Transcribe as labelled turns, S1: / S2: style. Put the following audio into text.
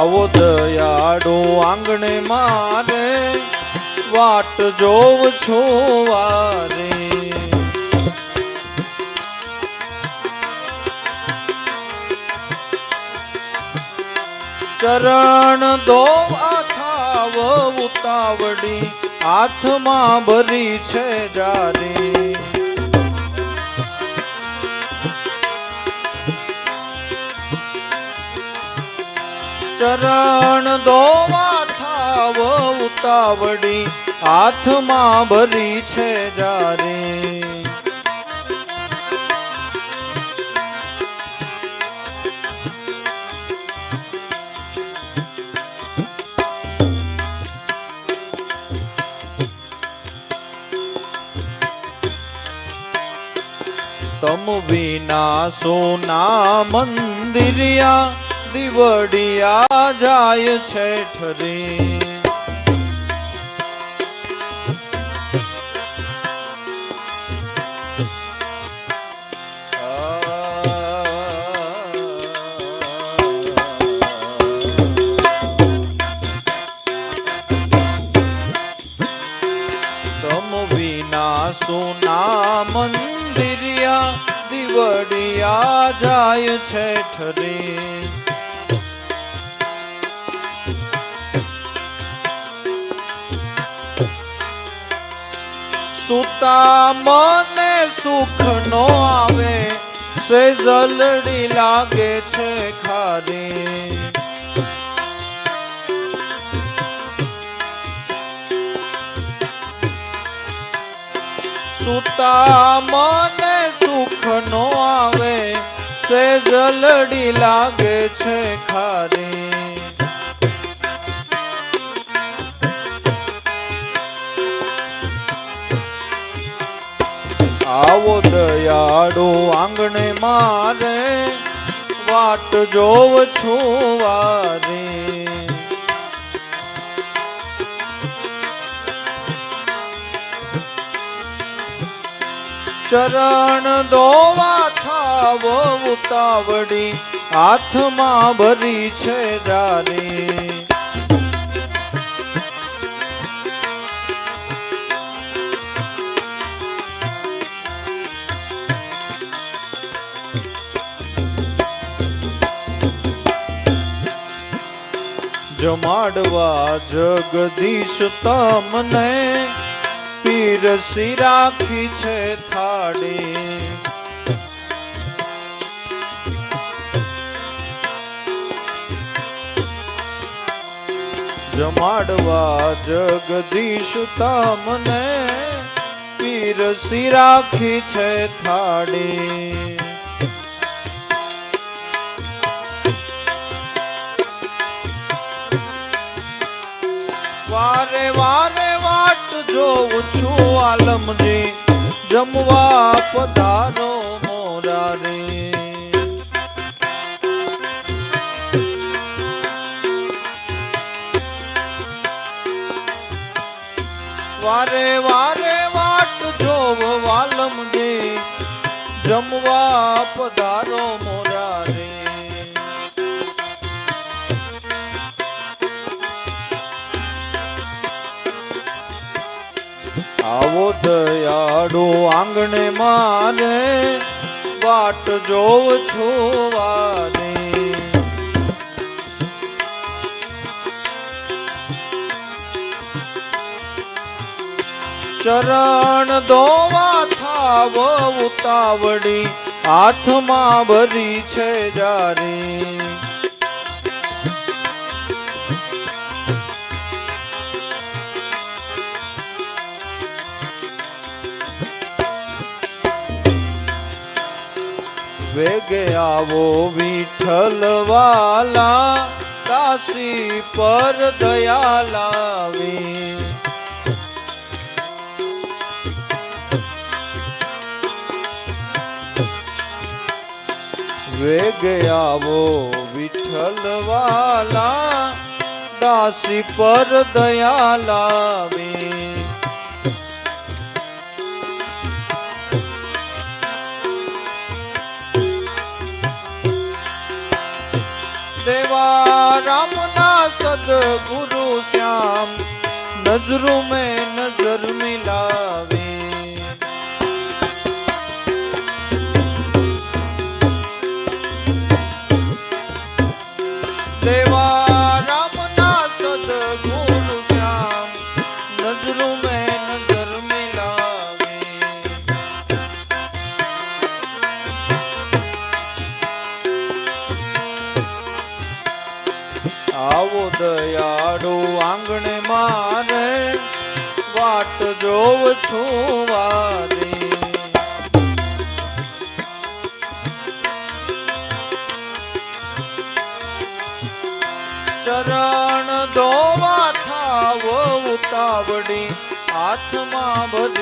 S1: આવો દયાડો આંગણે મારે વાટ જોવ છો વારે. ચરણ દોવા થાવ ઉતાવડી હાથમાં ભરી છે જારી. ચરણ દોવા થાવ ઉતાવળી હાથમાં ભરી છે જારે. તમ વિના સોના મંદિરિયા દીવડિયા જાય છે ઠરી. સોના મંદિરિયા દીવડિયા જાય છે ઠરી. સુતા મને સુખ નો આવે, સે જલડી લાગે છે ખારી સુતા મને સુખ નો આવે, સે જલડી લાગે છે ખારી દયાળુ આંગણે મારે, વાટ જોવ છું વારી. ચરણ દોવા થાવ ઉતાવડી હાથમાં ભરી છે જારી. જમાડવા જગદીશ તમને. પીરસી રાખી છે થાળી. જમાડવા જગદીશ તમને. પીરસી રાખી છે થાળી. વારે વાટ જોઉં છું આલમજી જમવા પધારો મોરારી. વારે વારે વાટ જોવ વાલમજી જમવા પધારો મોરારી. દયાળુ આંગણે મારે વાટ જોવ છો વારે ચરણ દોવા થાવ ઉતાવળી, હાથમાં ભરી છે જારી વેગે આવો વિઠ્ઠલ વાલા, કાશી પર દયા લાવી વેગ આવો વિઠલવાલા દાસી પર દયા લાવી દેવા રામના સદગુરુ શ્યામ નજરું મેં આવો દયાળો આંગણે મારે વાટ જોવ છું વારી ચરણ દોવા થાવ ઉતાવડી હાથમાં ભરી